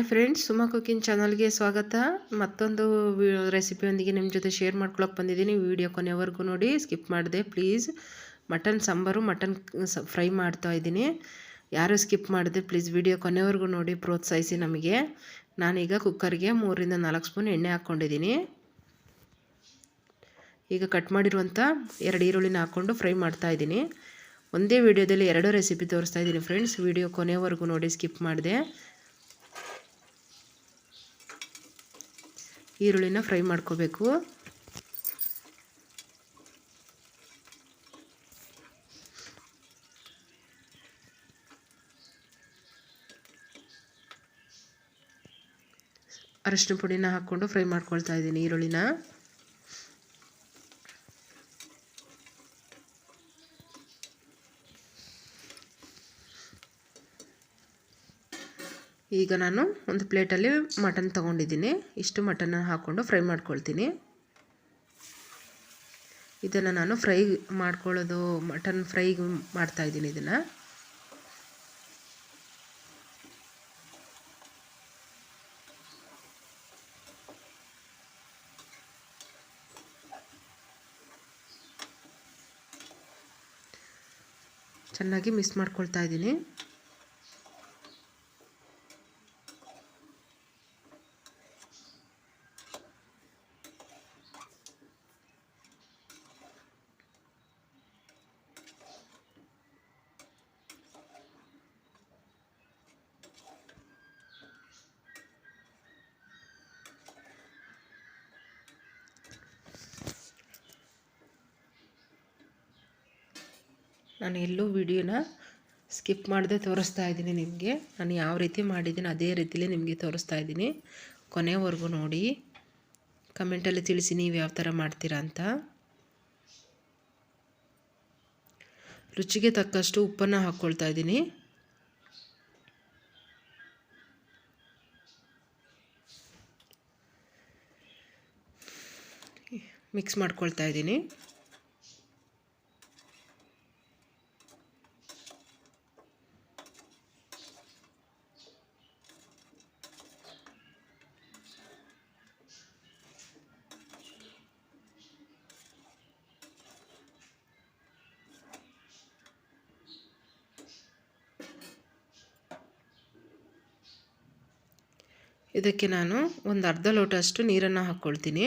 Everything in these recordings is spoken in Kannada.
ಹಾಯ್ ಫ್ರೆಂಡ್ಸ್ ಸುಮಾ ಕುಕಿಂಗ್ ಚಾನಲ್ಗೆ ಸ್ವಾಗತ. ಮತ್ತೊಂದು ರೆಸಿಪಿಯೊಂದಿಗೆ ನಿಮ್ಮ ಜೊತೆ ಶೇರ್ ಮಾಡ್ಕೊಳಕ್ಕೆ ಬಂದಿದ್ದೀನಿ. ವಿಡಿಯೋ ಕೊನೆವರೆಗೂ ನೋಡಿ ಸ್ಕಿಪ್ ಮಾಡಿದೆ please mutton sambar mutton fry ಮಾಡ್ತಾ ಇದ್ದೀನಿ. ಯಾರು ಸ್ಕಿಪ್ ಮಾಡಿದೆ ಪ್ಲೀಸ್ ವಿಡಿಯೋ ಕೊನೆವರೆಗೂ ನೋಡಿ, ಪ್ರೋತ್ಸಾಹಿಸಿ ನಮಗೆ. ನಾನೀಗ ಕುಕ್ಕರ್ಗೆ ಮೂರಿಂದ ನಾಲ್ಕು ಸ್ಪೂನ್ ಎಣ್ಣೆ ಹಾಕ್ಕೊಂಡಿದ್ದೀನಿ. ಈಗ ಕಟ್ ಮಾಡಿರುವಂಥ ಎರಡು ಈರುಳ್ಳಿನ ಹಾಕ್ಕೊಂಡು ಫ್ರೈ ಮಾಡ್ತಾ ಇದ್ದೀನಿ. ಒಂದೇ ವಿಡಿಯೋದಲ್ಲಿ ಎರಡು ರೆಸಿಪಿ ತೋರಿಸ್ತಾ ಇದ್ದೀನಿ ಫ್ರೆಂಡ್ಸ್ ವಿಡಿಯೋ ಕೊನೆವರೆಗೂ ನೋಡಿ ಸ್ಕಿಪ್ ಮಾಡಿದೆ. ಈರುಳ್ಳಿನ ಫ್ರೈ ಮಾಡ್ಕೋಬೇಕು. ಅರಶಿನ ಪುಡಿನ ಹಾಕ್ಕೊಂಡು ಫ್ರೈ ಮಾಡ್ಕೊಳ್ತಾ ಇದ್ದೀನಿ ಈರುಳ್ಳಿನ. ಈಗ ನಾನು ಒಂದು ಪ್ಲೇಟಲ್ಲಿ ಮಟನ್ ತೊಗೊಂಡಿದ್ದೀನಿ. ಇಷ್ಟು ಮಟನ್ನ ಹಾಕ್ಕೊಂಡು ಫ್ರೈ ಮಾಡ್ಕೊಳ್ತೀನಿ. ಇದನ್ನು ನಾನು ಫ್ರೈ ಮಾಡ್ಕೊಳ್ಳೋದು, ಮಟನ್ ಫ್ರೈ ಮಾಡ್ತಾಯಿದ್ದೀನಿ ಇದನ್ನು. ಚೆನ್ನಾಗಿ ಮಿಕ್ಸ್ ಮಾಡ್ಕೊಳ್ತಾ ಇದ್ದೀನಿ. ನಾನು ಎಲ್ಲೂ ವಿಡಿಯೋನ ಸ್ಕಿಪ್ ಮಾಡದೆ ತೋರಿಸ್ತಾ ಇದ್ದೀನಿ ನಿಮಗೆ. ನಾನು ಯಾವ ರೀತಿ ಮಾಡಿದ್ದೀನಿ ಅದೇ ರೀತಿಲಿ ನಿಮಗೆ ತೋರಿಸ್ತಾ ಇದ್ದೀನಿ. ಕೊನೆವರೆಗೂ ನೋಡಿ. ಕಮೆಂಟಲ್ಲಿ ತಿಳಿಸಿ ನೀವು ಯಾವ ಥರ ಮಾಡ್ತೀರಾ ಅಂತ. ರುಚಿಗೆ ತಕ್ಕಷ್ಟು ಉಪ್ಪನ್ನು ಹಾಕ್ಕೊಳ್ತಾ ಇದ್ದೀನಿ. ಮಿಕ್ಸ್ ಮಾಡ್ಕೊಳ್ತಾ ಇದ್ದೀನಿ. ಇದಕ್ಕೆ ನಾನು ಒಂದು ಅರ್ಧ ಲೋಟಷ್ಟು ನೀರನ್ನು ಹಾಕ್ಕೊಳ್ತೀನಿ.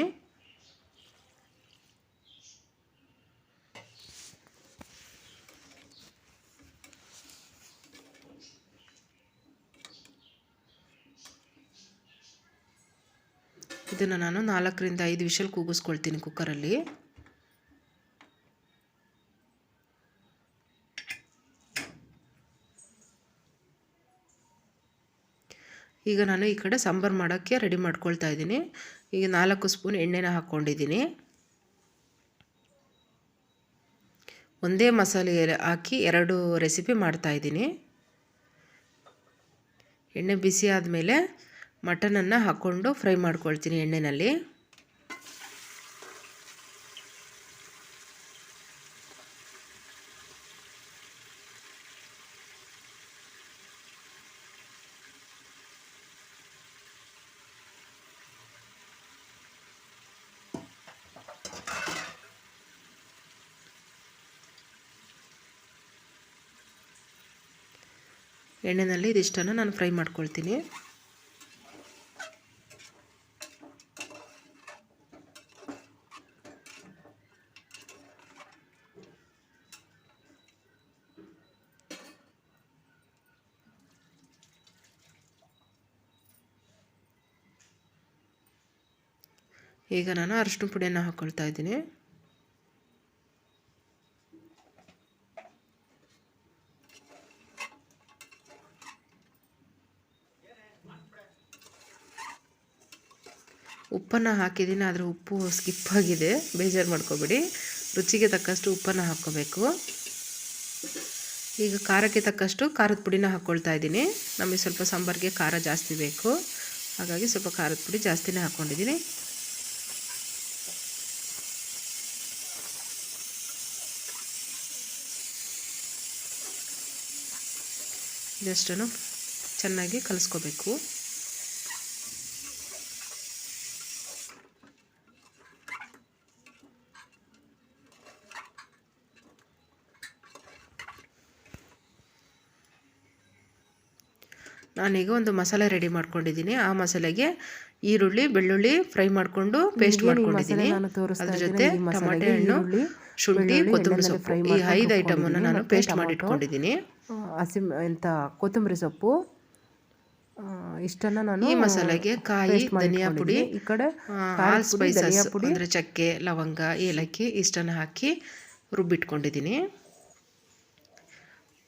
ಇದನ್ನು ನಾನು ನಾಲ್ಕರಿಂದ ಐದು ವಿಷಲ್ ಕೂಗಿಸ್ಕೊಳ್ತೀನಿ ಕುಕ್ಕರಲ್ಲಿ ಈಗ ನಾನು ಈ ಕಡೆ ಸಾಂಬಾರು ಮಾಡೋಕ್ಕೆ ರೆಡಿ ಮಾಡ್ಕೊಳ್ತಾ ಇದ್ದೀನಿ. ಈಗ ನಾಲ್ಕು ಸ್ಪೂನ್ ಎಣ್ಣೆನ ಹಾಕ್ಕೊಂಡಿದ್ದೀನಿ. ಒಂದೇ ಮಸಾಲೆ ಹಾಕಿ ಎರಡು ರೆಸಿಪಿ ಮಾಡ್ತಾಯಿದ್ದೀನಿ ಎಣ್ಣೆ ಬಿಸಿ ಆದಮೇಲೆ ಮಟನನ್ನು ಹಾಕ್ಕೊಂಡು ಫ್ರೈ ಮಾಡ್ಕೊಳ್ತೀನಿ ಎಣ್ಣೆಯಲ್ಲಿ ಎಣ್ಣೆಯಲ್ಲಿ ಇದಿಷ್ಟನ್ನು ನಾನು ಫ್ರೈ ಮಾಡ್ಕೊಳ್ತೀನಿ. ಈಗ ನಾನು ಅರಶಿನ ಪುಡಿಯನ್ನು ಹಾಕ್ಕೊಳ್ತಾ ಇದ್ದೀನಿ. ಉಪ್ಪನ್ನು ಹಾಕಿದ್ದೀನಿ, ಆದರೆ ಉಪ್ಪು ಸ್ಕಿಪ್ ಆಗಿದೆ. ಬೇಜಾರು ಮಾಡ್ಕೋಬೇಡಿ. ರುಚಿಗೆ ತಕ್ಕಷ್ಟು ಉಪ್ಪನ್ನು ಹಾಕ್ಕೋಬೇಕು. ಈಗ ಖಾರಕ್ಕೆ ತಕ್ಕಷ್ಟು ಖಾರದ ಪುಡಿನ ಹಾಕ್ಕೊಳ್ತಾ ಇದ್ದೀನಿ. ನಮಗೆ ಸ್ವಲ್ಪ ಸಾಂಬಾರಿಗೆ ಖಾರ ಜಾಸ್ತಿ ಬೇಕು. ಹಾಗಾಗಿ ಸ್ವಲ್ಪ ಖಾರದ ಪುಡಿ ಜಾಸ್ತಿನೇ ಹಾಕ್ಕೊಂಡಿದ್ದೀನಿ ಇದಷ್ಟನ್ನು ಚೆನ್ನಾಗಿ ಕಲಿಸ್ಕೋಬೇಕು. ನಾನೀಗ ಒಂದು ಮಸಾಲೆ ರೆಡಿ ಮಾಡ್ಕೊಂಡಿದ್ದೀನಿ. ಆ ಮಸಾಲೆಗೆ ಈರುಳ್ಳಿ ಬೆಳ್ಳುಳ್ಳಿ ಫ್ರೈ ಮಾಡಿಕೊಂಡು ಪೇಸ್ಟ್ ಮಾಡ್ಕೊಂಡಿದ್ದೀನಿ. ಅದ್ರ ಜೊತೆ ಟಮಾಟೆ ಹಣ್ಣು ಶುಂಠಿ ಕೊತ್ತಂಬರಿ ಸೊಪ್ಪು. ಈ ಐದು ಐಟಮನ್ನು ನಾನು ಪೇಸ್ಟ್ ಮಾಡಿ ಇಟ್ಕೊಂಡಿದ್ದೀನಿ ಹಸಿ ಎಂಥ ಕೊತ್ತಂಬರಿ ಸೊಪ್ಪು ಇಷ್ಟನ್ನ ನಾನು ಈ ಮಸಾಲೆಗೆ ಕಾಯಿ ಧನಿಯಾ ಪುಡಿ ಈ ಕಡೆ ಆಲ್ ಸ್ಪೈಸಸ್ ಅಂದರೆ ಚಕ್ಕೆ ಲವಂಗ ಏಲಕ್ಕಿ ಇಷ್ಟನ್ನು ಹಾಕಿ ರುಬ್ಬಿಟ್ಕೊಂಡಿದ್ದೀನಿ.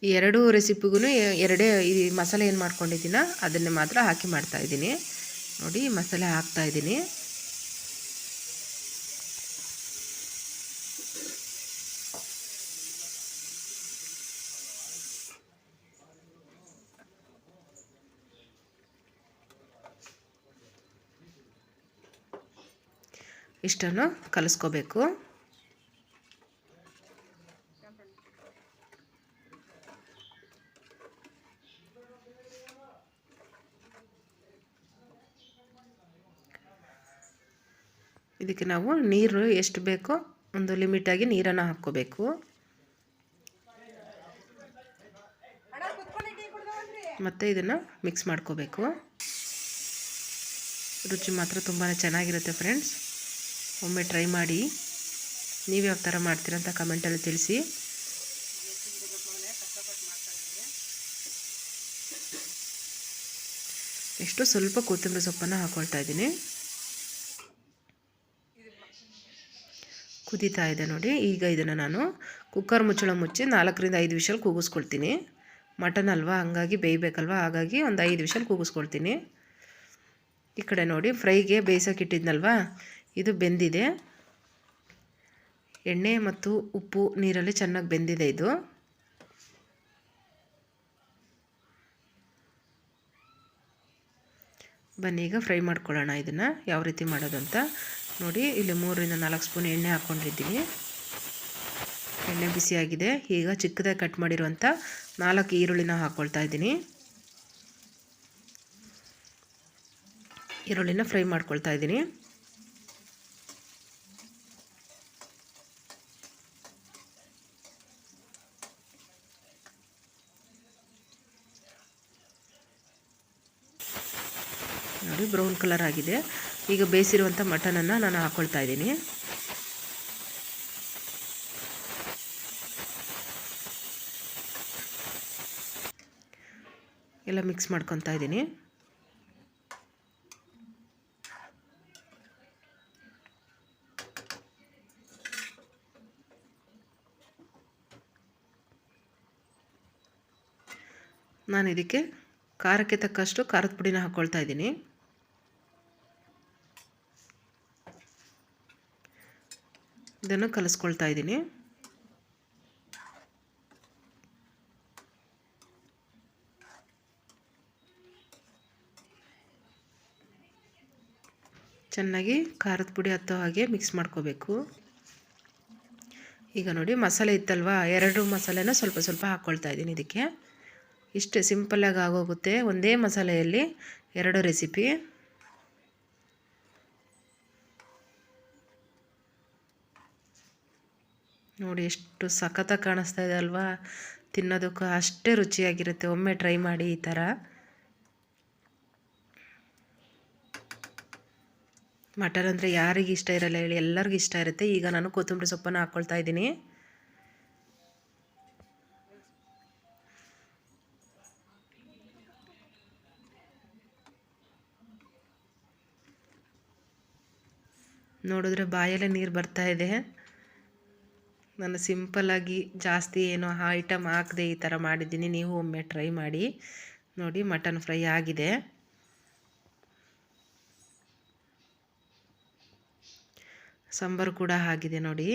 ಈ ಎರಡು ರೆಸಿಪಿಗೂ ಎರಡೇ ಈ ಮಸಾಲೆ ಏನು ಮಾಡ್ಕೊಂಡಿದ್ದೀನ, ಅದನ್ನೇ ಮಾತ್ರ ಹಾಕಿ ಮಾಡ್ತಾಯಿದ್ದೀನಿ ನೋಡಿ, ಮಸಾಲೆ ಹಾಕ್ತಾ ಇದ್ದೀನಿ. ಇಷ್ಟನ್ನು ಕಲಿಸ್ಕೋಬೇಕು. ಇದಕ್ಕೆ ನಾವು ನೀರು ಎಷ್ಟು ಬೇಕೋ ಒಂದು ಲಿಮಿಟಾಗಿ ನೀರನ್ನು ಹಾಕ್ಕೋಬೇಕು. ಮತ್ತು ಇದನ್ನು ಮಿಕ್ಸ್ ಮಾಡ್ಕೋಬೇಕು. ರುಚಿ ಮಾತ್ರ ತುಂಬಾ ಚೆನ್ನಾಗಿರುತ್ತೆ ಫ್ರೆಂಡ್ಸ್ ಒಮ್ಮೆ ಟ್ರೈ ಮಾಡಿ. ನೀವು ಯಾವ ಥರ ಮಾಡ್ತೀರಂತ ಕಮೆಂಟಲ್ಲಿ ತಿಳಿಸಿ. ಎಷ್ಟು ಸ್ವಲ್ಪ ಕೊತ್ತಂಬರಿ ಸೊಪ್ಪನ್ನು ಹಾಕ್ಕೊಳ್ತಾ ಇದ್ದೀನಿ. ಕುದೀತಾ ಇದೆ ನೋಡಿ. ಈಗ ಇದನ್ನು ನಾನು ಕುಕ್ಕರ್ ಮುಚ್ಚಳ ಮುಚ್ಚಿ ನಾಲ್ಕರಿಂದ ಐದು ವಿಷಲ್ ಕೂಗಿಸ್ಕೊಳ್ತೀನಿ. ಮಟನ್ ಅಲ್ವಾ? ಹಂಗಾಗಿ ಬೇಯಬೇಕಲ್ವಾ? ಹಾಗಾಗಿ ಒಂದು ಐದು ವಿಷಲ್ ಕೂಗಿಸ್ಕೊಳ್ತೀನಿ. ಈ ಕಡೆ ನೋಡಿ ಫ್ರೈಗೆ ಬೇಯಿಸೋಕ್ಕಿಟ್ಟಿದ್ನಲ್ವಾ ಇದು ಬೆಂದಿದೆ. ಎಣ್ಣೆ ಮತ್ತು ಉಪ್ಪು ನೀರಲ್ಲಿ ಚೆನ್ನಾಗಿ ಬೆಂದಿದೆ ಇದು. ಬನ್ನಿ, ಈಗ ಫ್ರೈ ಮಾಡ್ಕೊಳ್ಳೋಣ ಇದನ್ನು. ಯಾವ ರೀತಿ ಮಾಡೋದು ಅಂತ ನೋಡಿ, ಇಲ್ಲಿ ಮೂರರಿಂದ ನಾಲ್ಕು ಸ್ಪೂನ್ ಎಣ್ಣೆ ಹಾಕ್ಕೊಂಡಿದ್ದೀನಿ ಎಣ್ಣೆ ಬಿಸಿಯಾಗಿದೆ. ಈಗ ಚಿಕ್ಕದಾಗಿ ಕಟ್ ಮಾಡಿರುವಂಥ ನಾಲ್ಕು ಈರುಳ್ಳಿನ ಹಾಕ್ಕೊಳ್ತಾ ಇದ್ದೀನಿ. ಈರುಳ್ಳಿನ ಫ್ರೈ ಮಾಡ್ಕೊಳ್ತಾ ಇದ್ದೀನಿ. ನೋಡಿ ಬ್ರೌನ್ ಕಲರ್ ಆಗಿದೆ. ಈಗ ಬೇಯಿಸಿರುವಂಥ ಮಟನನ್ನು ನಾನು ಹಾಕ್ಕೊಳ್ತಾ ಇದ್ದೀನಿ. ಎಲ್ಲ ಮಿಕ್ಸ್ ಮಾಡ್ಕೊತಾ ಇದ್ದೀನಿ. ನಾನು ಇದಕ್ಕೆ ಖಾರಕ್ಕೆ ತಕ್ಕಷ್ಟು ಖಾರದ ಪುಡಿನ ಹಾಕ್ಕೊಳ್ತಾ ಇದ್ದೀನಿ. ಇದನ್ನು ಕಲಿಸ್ಕೊಳ್ತಾ ಇದ್ದೀನಿ. ಚೆನ್ನಾಗಿ ಖಾರದ ಪುಡಿ ಹತ್ತೋ ಹಾಗೆ ಮಿಕ್ಸ್ ಮಾಡ್ಕೋಬೇಕು. ಈಗ ನೋಡಿ ಮಸಾಲೆ ಇತ್ತಲ್ವಾ? ಎರಡು ಮಸಾಲೆನ ಸ್ವಲ್ಪ ಸ್ವಲ್ಪ ಹಾಕ್ಕೊಳ್ತಾ ಇದ್ದೀನಿ ಇದಕ್ಕೆ. ಇಷ್ಟೇ ಸಿಂಪಲ್ಲಾಗಿ ಆಗೋಗುತ್ತೆ ಒಂದೇ ಮಸಾಲೆಯಲ್ಲಿ ಎರಡು ರೆಸಿಪಿ. ನೋಡಿ ಎಷ್ಟು ಸಖತ್ತಾಗಿ ಕಾಣಿಸ್ತಾ ಇದೆ ಅಲ್ವಾ? ತಿನ್ನೋದಕ್ಕೂ ಅಷ್ಟೇ ರುಚಿಯಾಗಿರುತ್ತೆ. ಒಮ್ಮೆ ಟ್ರೈ ಮಾಡಿ ಈ ಥರ. ಮಟನ್ ಅಂದರೆ ಯಾರಿಗೆ ಇಷ್ಟ ಇರಲ್ಲ ಹೇಳಿ, ಎಲ್ಲರಿಗೂ ಇಷ್ಟ ಇರುತ್ತೆ. ಈಗ ನಾನು ಕೊತ್ತಂಬರಿ ಸೊಪ್ಪನ್ನು ಹಾಕ್ಕೊಳ್ತಾ ಇದ್ದೀನಿ. ನೋಡಿದ್ರೆ ಬಾಯಲ್ಲೇ ನೀರು ಬರ್ತಾ ಇದೆ. ನಾನು ಸಿಂಪಲ್ಲಾಗಿ ಜಾಸ್ತಿ ಏನೋ ಐಟಮ್ ಹಾಕದೆ ಈ ಥರ ಮಾಡಿದ್ದೀನಿ. ನೀವು ಒಮ್ಮೆ ಟ್ರೈ ಮಾಡಿ. ನೋಡಿ, ಮಟನ್ ಫ್ರೈ ಆಗಿದೆ. ಸಾಂಬಾರು ಕೂಡ ಆಗಿದೆ ನೋಡಿ.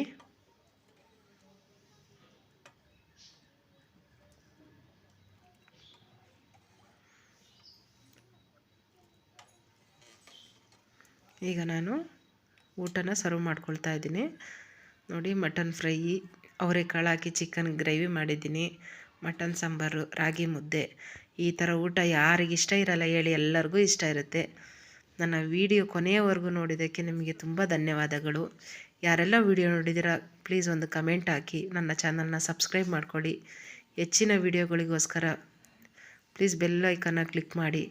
ಈಗ ನಾನು ಊಟನ ಸರ್ವ್ ಮಾಡ್ಕೊಳ್ತಾ ಇದ್ದೀನಿ. ನೋಡಿ ಮಟನ್ ಫ್ರೈ, ಅವರೆಕಾಳು ಹಾಕಿ ಚಿಕನ್ ಗ್ರೇವಿ ಮಾಡಿದ್ದೀನಿ. ಮಟನ್ ಸಾಂಬಾರು, ರಾಗಿ ಮುದ್ದೆ. ಈ ಥರ ಊಟ ಯಾರಿಗೆ ಇಷ್ಟ ಇರಲ್ಲ ಹೇಳಿ ಎಲ್ಲರಿಗೂ ಇಷ್ಟ ಇರುತ್ತೆ. ನನ್ನ ವಿಡಿಯೋ ಕೊನೆಯವರೆಗೂ ನೋಡಿದ್ದಕ್ಕೆ ನಿಮಗೆ ತುಂಬ ಧನ್ಯವಾದಗಳು. ಯಾರೆಲ್ಲ ವಿಡಿಯೋ ನೋಡಿದ್ದೀರಾ ಪ್ಲೀಸ್ ಒಂದು ಕಮೆಂಟ್ ಹಾಕಿ. ನನ್ನ ಚಾನಲ್ನ ಸಬ್ಸ್ಕ್ರೈಬ್ ಮಾಡ್ಕೊಳ್ಳಿ. ಹೆಚ್ಚಿನ ವಿಡಿಯೋಗಳಿಗೋಸ್ಕರ ಪ್ಲೀಸ್ ಬೆಲ್ ಐಕನ್ನ ಕ್ಲಿಕ್ ಮಾಡಿ.